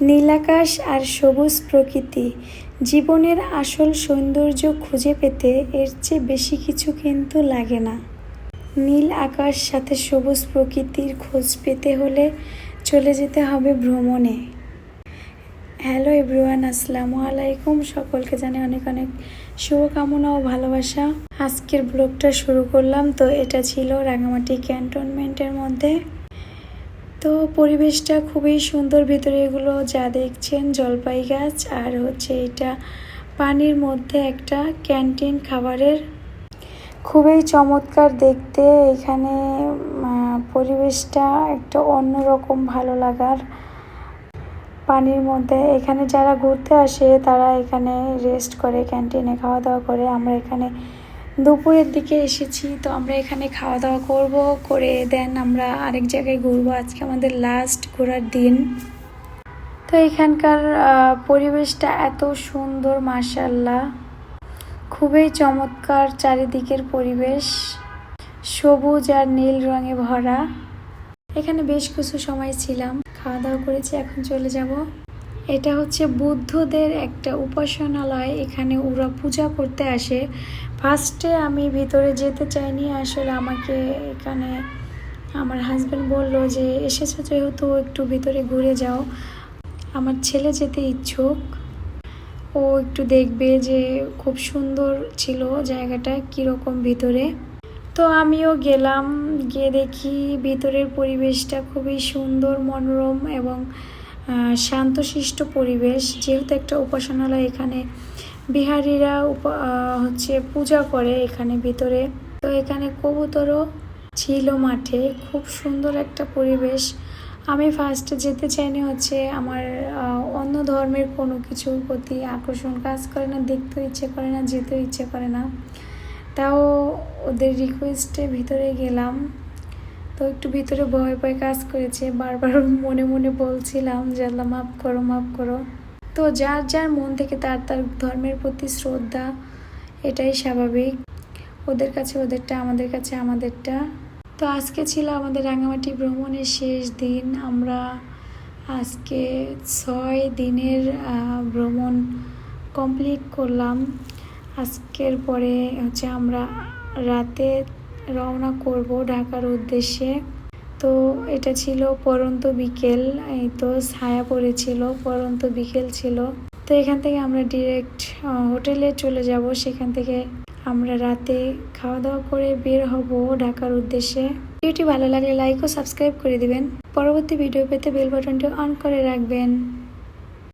নীলাকাশ আর সবুজ প্রকৃতি। জীবনের আসল সৌন্দর্য খুঁজে পেতে এর চেয়ে বেশি কিছু কিন্তু লাগে না। নীল আকাশ সাথে সবুজ প্রকৃতির খোঁজ পেতে হলে চলে যেতে হবে ভ্রমণে। হ্যালো এভরিওয়ান, আসসালামু আলাইকুম। সকলকে জানে অনেক অনেক শুভকামনা ও ভালোবাসা। আজকের ব্লগটা শুরু করলাম। তো এটা ছিল রাঙামাটি ক্যান্টনমেন্টের মধ্যে। তো পরিবেশটা খুবই সুন্দর ভিতরে এগুলো যা দেখছেন জলপাই গাছ আর হচ্ছে এটা পানির মধ্যে একটা ক্যান্টিন খাবারের। খুবই চমৎকার দেখতে, এখানে পরিবেশটা একটা অন্যরকম ভালো লাগার। পানির মধ্যে, এখানে যারা ঘুরতে আসে তারা এখানে রেস্ট করে, ক্যান্টিনে খাওয়া দাওয়া করে। আমরা এখানে দুপুরের দিকে এসেছি, তো আমরা এখানে খাওয়া দাওয়া করব। করে দেন আমরা আরেক জায়গায় ঘুরবো। আজকে আমাদের লাস্ট ঘোরার দিন। তো এখানকার পরিবেশটা এত সুন্দর মার্শাল্লাহ খুবই চমৎকার চারিদিকের পরিবেশ। সবুজ আর নীল রঙে ভরা। এখানে বেশ কিছু সময় ছিলাম। খাওয়া দাওয়া করেছি, এখন চলে যাব। এটা হচ্ছে বুদ্ধদের একটা উপাসনালয়, এখানে ওরা পূজা করতে আসে। ফার্স্টে আমি ভিতরে যেতে চাইনি, আসলে আমাকে এখানে আমার হাজব্যান্ড বলল যে, এসেছ যেহেতু একটু ভিতরে ঘুরে যাও। আমার ছেলে যেতে ইচ্ছুক। ও একটু দেখবে যে খুব সুন্দর ছিল জায়গাটা, কীরকম ভিতরে। তো আমিও গেলাম, গিয়ে দেখি ভিতরের পরিবেশটা খুবই সুন্দর, মনোরম এবং শান্তশিষ্ট পরিবেশ, যেহেতু একটা উপাসনালয় এখানে, বিহারিরা হচ্ছে পূজা করে এখানে ভিতরে। তো এখানে কবুতরও ছিল মাঠে, খুব সুন্দর একটা পরিবেশ। আমি ফার্স্টে যেতে চাইনি হচ্ছে আমার অন্য ধর্মের কোনো কিছুর প্রতি আকর্ষণ। কাজ করে না, দেখতেও ইচ্ছে করে না, যেতেও ইচ্ছে করে না। তাও ওদের রিকোয়েস্টে ভিতরে গেলাম। তো একটু ভিতরে ভয় ভয় কাজ করেছে, বারবার মনে মনে বলছিলাম যে আল্লাহ মাফ করো মাফ করো। তো যার যার মন থেকে তার তার ধর্মের প্রতি শ্রদ্ধা, এটাই স্বাভাবিক। ওদের কাছে ওদেরটা, আমাদের কাছে আমাদেরটা। তো আজকে ছিল আমাদের রাঙামাটি ভ্রমণের শেষ দিন। আমরা আজকে ছয় দিনের ভ্রমণ কমপ্লিট করলাম। আজকের পরে হচ্ছে আমরা রাতে রওনা করব ঢাকার উদ্দেশ্যে। তো এটা ছিল পরন্ত বিকেল, এই তো ছায়া পড়েছিল, পরন্ত বিকেল ছিল। তো এখান থেকে আমরা ডিরেক্ট হোটেলে চলে যাব। সেখান থেকে আমরা রাতে খাওয়া দাওয়া করে বের হব ঢাকার উদ্দেশ্যে। ভিডিওটি ভালো লাগলে লাইক ও সাবস্ক্রাইব করে দিবেন। পরবর্তী ভিডিও পেতে বেল বাটনটি অন করে রাখবেন।